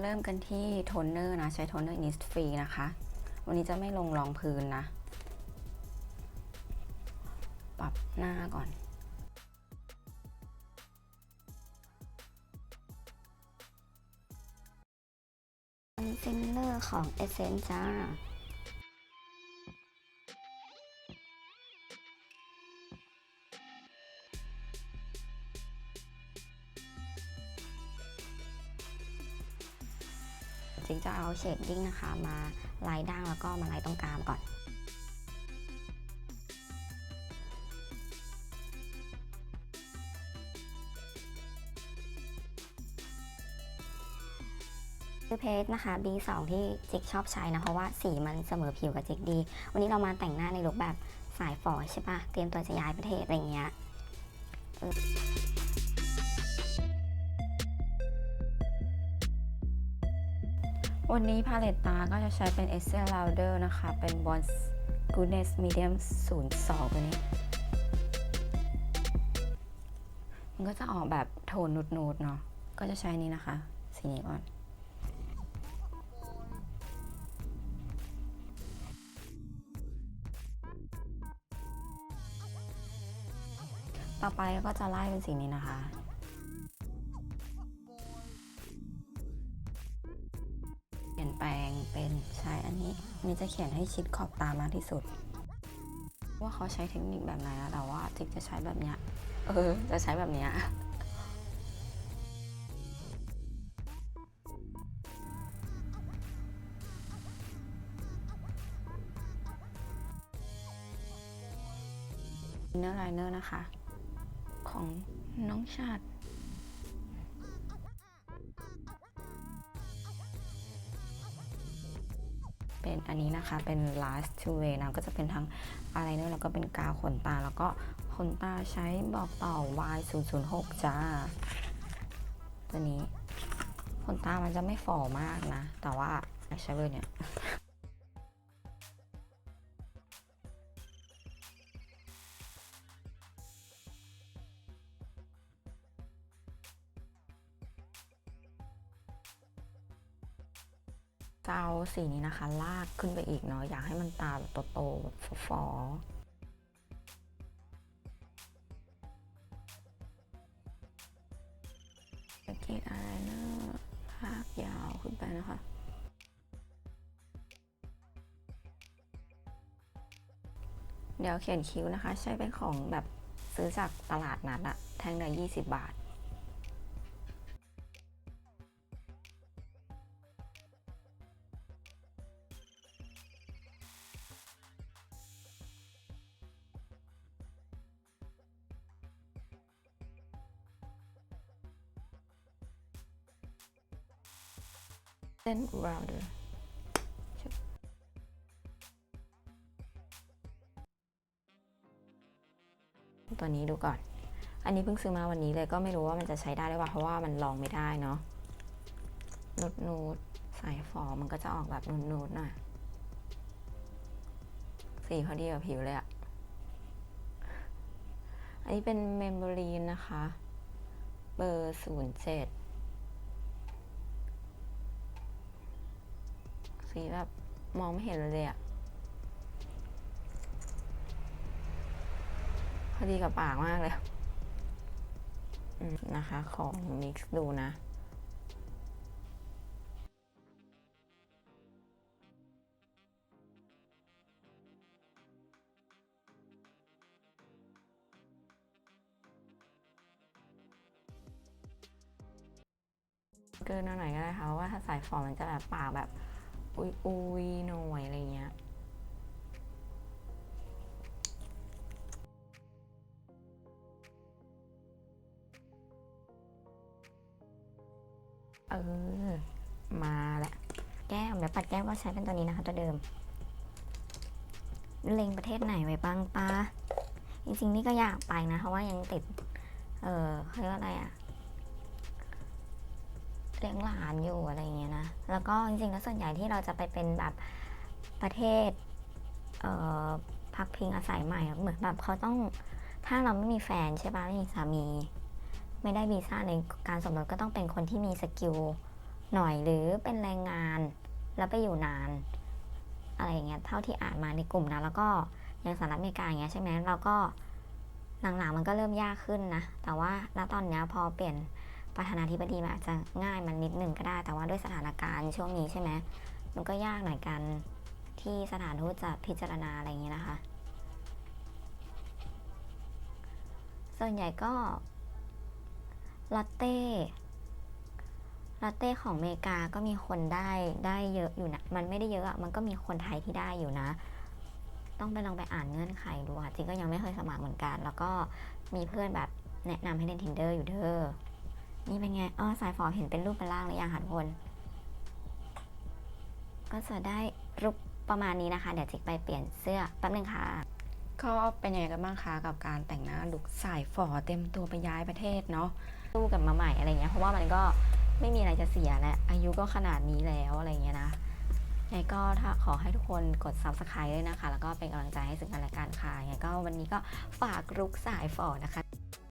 เริ่มกันที่โทนเนอร์นะ ใช้โทนเนอร์อินิสฟรีนะคะ วันนี้จะไม่ลงรองพื้นนะ ปรับหน้าก่อนคอนซีลเลอร์ของเอเซนจ้า งจะเอาเชดดิ้งนะคะมาลายด่างแล้วก็มาลายตรงกลางก่อนคือเพจนะคะ B2 ที่จิกชอบใช้นะ เพราะว่าสีมันเสมอผิวกับจิกดี วันนี้เรามาแต่งหน้าในลุคแบบสายฝอใช่ปะเตรียมตัวจะย้ายประเทศอะไรเงี้ย วันนี้พาเลตตาก็จะใช้เป็น Estee Lauder นะคะ เป็น Bond Goodness Medium 02 ตัวนี้ มันก็จะออกแบบโทนนูดๆเนาะ ก็จะใช้นี้นะคะ สีนี้ก่อนต่อไปก็จะไล่เป็นสีนี้นะคะ แปลงเป็นใช้อันนี้อันนี้จะเขียนให้ชิดขอบตามากที่สุด ว่าเขาใช้เทคนิคแบบไหนนะแต่ว่าจิกจะใช้แบบเนี้ยเออ จะใช้แบบเนี้ยเนื้อไลเนอร์นะคะ ของน้องชาติ เป็นอันนี้นะคะเป็น last two way นะก็จะเป็นทั้งอะไรเนอร์แล้วก็เป็นกาวขนตา แล้วก็ขนตาใช้บอกต่อ Y 0 0 6จ้า ตัวนี้ขนตามันจะไม่ฝ่อมากนะ แต่ว่าใช้เบอร์เนี่ย จะเอาสีนี้นะคะ ลากขึ้นไปอีกเนาะอยากให้มันตาแบบโตๆแบบฟอๆสเก็ตอะไรเนอร์ลากยาวขึ้นไปนะคะเดี๋ยวเขียนคิ้วนะคะ ใช้เป็นของแบบซื้อจากตลาดนัดอะแท่งละ20 บาท เส้น rounder ตัวนี้ดูก่อน อันนี้เพิ่งซื้อมาวันนี้เลยก็ไม่รู้ว่ามันจะใช้ได้หรือเปล่าเพราะว่ามันลองไม่ได้เนาะนูดนูดสายฟอมันก็จะออกแบบนูดนูดหน่อยสีพอดีกับผิวเลยอะอันนี้เป็นเมมโบรีนนะคะ เบอร์ 07 สีแบบมองไม่เห็นเลยอะพอดีกับปากมากเลยนะคะ ของมิกซ์ดูนะเกินหน่อยก็ได้ค่ะเพราะว่าถ้าสายฟอร์มมันจะแบบปากแบบ อุยอุยหน่อยอะไรเงี้ยเออ มาล้วแก้มเดี๋ยวปัดแก้มก็ใช้เป็นตัวนี้นะคะ ตัวเดิม เล็งประเทศไหนไว้บ้างปะจริงๆนี่ก็อยากไปนะ เพราะว่ายังติด เออเขาเรียกว่าอะไรอะ เลี้ยงหลานอยู่อะไรอย่างเงี้ยนะ แล้วก็จริงๆแล้วส่วนใหญ่ที่เราจะไปเป็นแบบประเทศเพักพิงอาศัยใหม่ เหมือนแบบเขาต้องถ้าเราไม่มีแฟนใช่ปะไม่มีสามี ไม่ได้วีซ่าในการสมรสก็ต้องเป็นคนที่มีสกิลหน่อยหรือเป็นแรงงาน แล้วไปอยู่นาน อะไรอย่างเงี้ยเท่าที่อ่านมาในกลุ่มนะแล้วก็อย่างสหรัฐอเมริกาอย่างเงี้ยใช่ไหมเราก็หลังๆมันก็เริ่มยากขึ้นนะ แต่ว่าณตอนเนี้ยพอเปลี่ยน ประธานาธิบดีมันอาจจะง่ายมันนิดนึงก็ได้ แต่ว่าด้วยสถานการณ์ช่วงนี้ใช่ไหมมันก็ยากหน่อยกันที่สถานทูตจะพิจารณาอะไรอย่างเงี้นะคะ ส่วนใหญ่ก็ลอตเต้ลอตเต้ของอเมริกาก็มีคนได้ได้เยอะอยู่นะ มันไม่ได้เยอะอะมันก็มีคนไทยที่ได้อยู่นะ ต้องไปลองไปอ่านเงื่อนไขดูอะจริงก็ยังไม่เคยสมัครเหมือนกัน แล้วก็มีเพื่อนแบบแนะนำให้เล่น tinder อยู่เด้อ นี่เป็นไงอ๋อสายฟอเห็นเป็นรูปเป็นร่างหรือยังคะทุกคน ก็จะได้รูปประมาณนี้นะคะ เดี๋ยวจิกไปเปลี่ยนเสื้อแป๊บนึงค่ะ ก็เป็นยังไงกันบ้างคะกับการแต่งหน้าลุคสายฝอเต็มตัวไปย้ายประเทศเนาะสู้กันมาใหม่อะไรเงี้ย เพราะว่ามันก็ไม่มีอะไรจะเสียแล้วอายุก็ขนาดนี้แล้วอะไรเงี้ยนะยังไงก็ถ้าขอให้ทุกคนกด subscribe ด้วยนะคะ แล้วก็เป็นกำลังใจให้ซึ่งกันและกันค่ะยังไงก็วันนี้ก็ฝากรุกสายฝอนะคะ